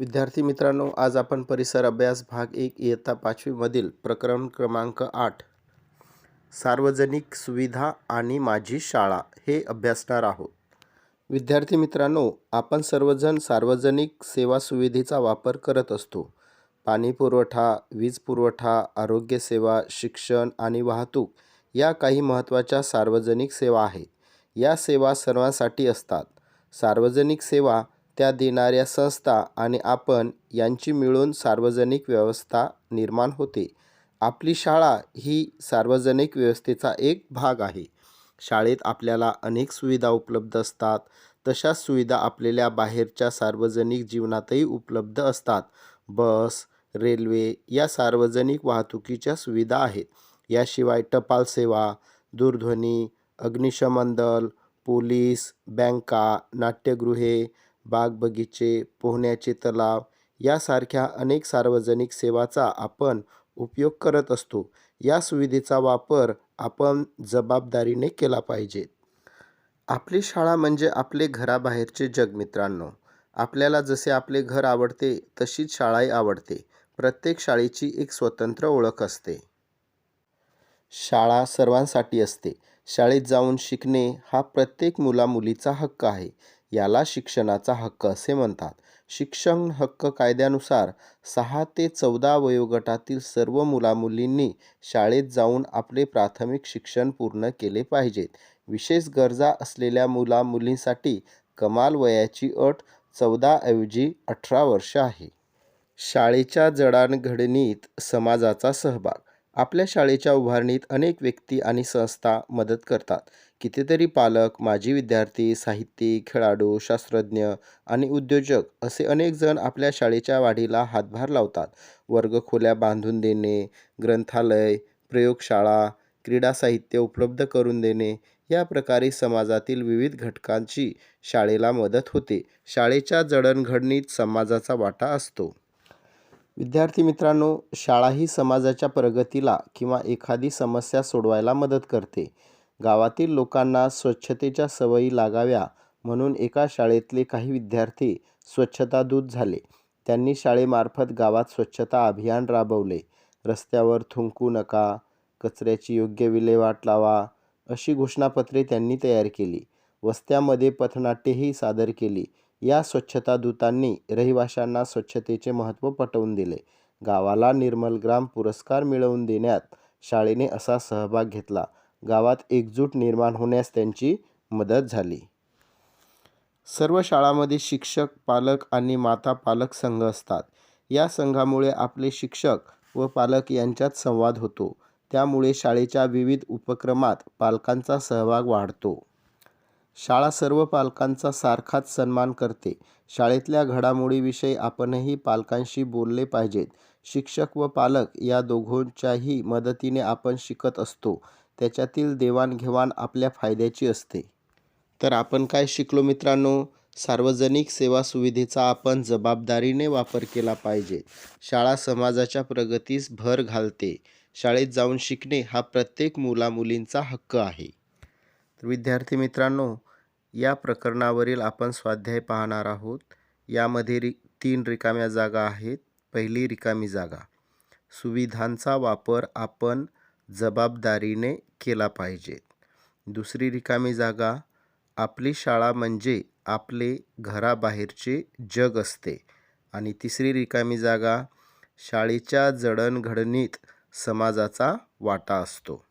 विद्यार्थी मित्रांनो आज आपण परिसर अभ्यास भाग एक इयत्ता पाचवीमधील प्रकरण क्रमांक आठ. सार्वजनिक सुविधा आणि माझी शाळा हे अभ्यासणार आहोत. विद्यार्थी मित्रांनो आपण सर्वजण सार्वजनिक सेवा सुविधेचा वापर करत असतो. पाणी पुरवठा वीज पुरवठा आरोग्यसेवा शिक्षण आणि वाहतूक या काही महत्त्वाच्या सार्वजनिक सेवा आहेत या सेवा सर्वांसाठी असतात. सार्वजनिक सेवा त्या देणाऱ्या संस्था आणि आपण यांची मिळून सार्वजनिक व्यवस्था निर्माण होते. आपली शाळा ही सार्वजनिक व्यवस्थेचा एक भाग आहे. शाळेत आपल्याला अनेक सुविधा उपलब्ध असतात. तशाच सुविधा आपल्याला बाहेरच्या सार्वजनिक जीवनातही उपलब्ध असतात. बस रेल्वे या सार्वजनिक वाहतुकीच्या सुविधा आहेत. याशिवाय टपाल सेवा दूरध्वनी अग्निशमन दल पोलीस बँका नाट्यगृहे बाग बगीचे पोहण्याचे तलाव यासारख्या अनेक सार्वजनिक सेवाचा आपण उपयोग करत असतो. या सुविधेचा वापर आपण जबाबदारीने केला पाहिजे. आपली शाळा म्हणजे आपले घराबाहेरचे जग मित्रांनो. आपल्याला जसे आपले घर आवडते तशीच शाळाही आवडते. प्रत्येक शाळेची एक स्वतंत्र ओळख असते. शाळा सर्वांसाठी असते. शाळेत जाऊन शिकणे हा प्रत्येक मुलामुलीचा हक्क आहे. याला शिक्षणाचा हक्क असे म्हणतात. शिक्षण हक्क कायद्यानुसार सहा ते चौदा वयोगटातील सर्व मुलामुलींनी शाळेत जाऊन आपले प्राथमिक शिक्षण पूर्ण केले पाहिजेत. विशेष गरजा असलेल्या मुलामुलींसाठी कमाल वयाची अट चौदाऐवजी अठरा वर्ष आहे. शाळेच्या जडणघडणीत समाजाचा सहभाग आपल्या शाळेच्या उभारणीत अनेक व्यक्ती आणि संस्था मदत करतात. कितीतरी पालक माजी विद्यार्थी साहित्यिक खेळाडू शास्त्रज्ञ आणि उद्योजक असे अनेक जण आपल्या शाळेच्या वाढीला हातभार लावतात. वर्गखोल्या बांधून देणे ग्रंथालय प्रयोगशाळा क्रीडा साहित्य उपलब्ध करून देणे या प्रकारे समाजातील विविध घटकांची शाळेला मदत होते. शाळेच्या जडणघडणीत समाजाचा वाटा असतो. विद्यार्थी मित्रांनो शाळा ही समाजाच्या प्रगतीला किंवा एखादी समस्या सोडवायला मदत करते. गावातील लोकांना स्वच्छतेच्या सवयी लागाव्या म्हणून एका शाळेतले काही विद्यार्थी स्वच्छता दूत झाले. त्यांनी शाळेमार्फत गावात स्वच्छता अभियान राबवले. रस्त्यावर थुंकू नका कचऱ्याची योग्य विल्हेवाट लावा अशी घोषणापत्रे त्यांनी तयार केली. वस्त्यामध्ये पथनाट्येही सादर केली. या स्वच्छतादूतांनी रहिवाशांना स्वच्छतेचे महत्त्व पटवून दिले. गावाला निर्मलग्राम पुरस्कार मिळवून देण्यात शाळेने असा सहभाग घेतला. गावात एकजूट निर्माण होण्यास त्यांची मदत झाली. सर्व शाळांमध्ये शिक्षक पालक आणि माता पालक संघ असतात. या संघामुळे आपले शिक्षक व पालक यांच्यात संवाद होतो. त्यामुळे शाळेच्या विविध उपक्रमात पालकांचा सहभाग वाढतो. शाळा सर्व पालकांचा सारखाच सन्मान करते. शाळेतल्या घडामोडीविषयी आपणही पालकांशी बोलले पाहिजेत. शिक्षक व पालक या दोघांच्याही मदतीने आपण शिकत असतो. त्याच्यातील देवाणघेवाण आपल्या फायद्याची असते. तर आपण काय शिकलो मित्रांनो? सार्वजनिक सेवा सुविधेचा आपण जबाबदारीने वापर केला पाहिजे. शाळा समाजाच्या प्रगतीस भर घालते. शाळेत जाऊन शिकणे हा प्रत्येक मुलामुलींचा हक्क आहे. तर विद्यार्थी मित्रांनो या प्रकरणावरील आपण स्वाध्याय पाहणार आहोत. यामध्ये रि तीन रिकाम्या जागा आहेत. पहिली रिकामी जागा. सुविधांचा वापर आपण जबाबदारीने केला पाहिजे. दुसरी रिकामी जागा आपली शाळा म्हणजे आपले घराबाहेरचे जग असते. आणि तिसरी रिकामी जागा शाळेच्या जडणघडणीत समाजाचा वाटा असतो.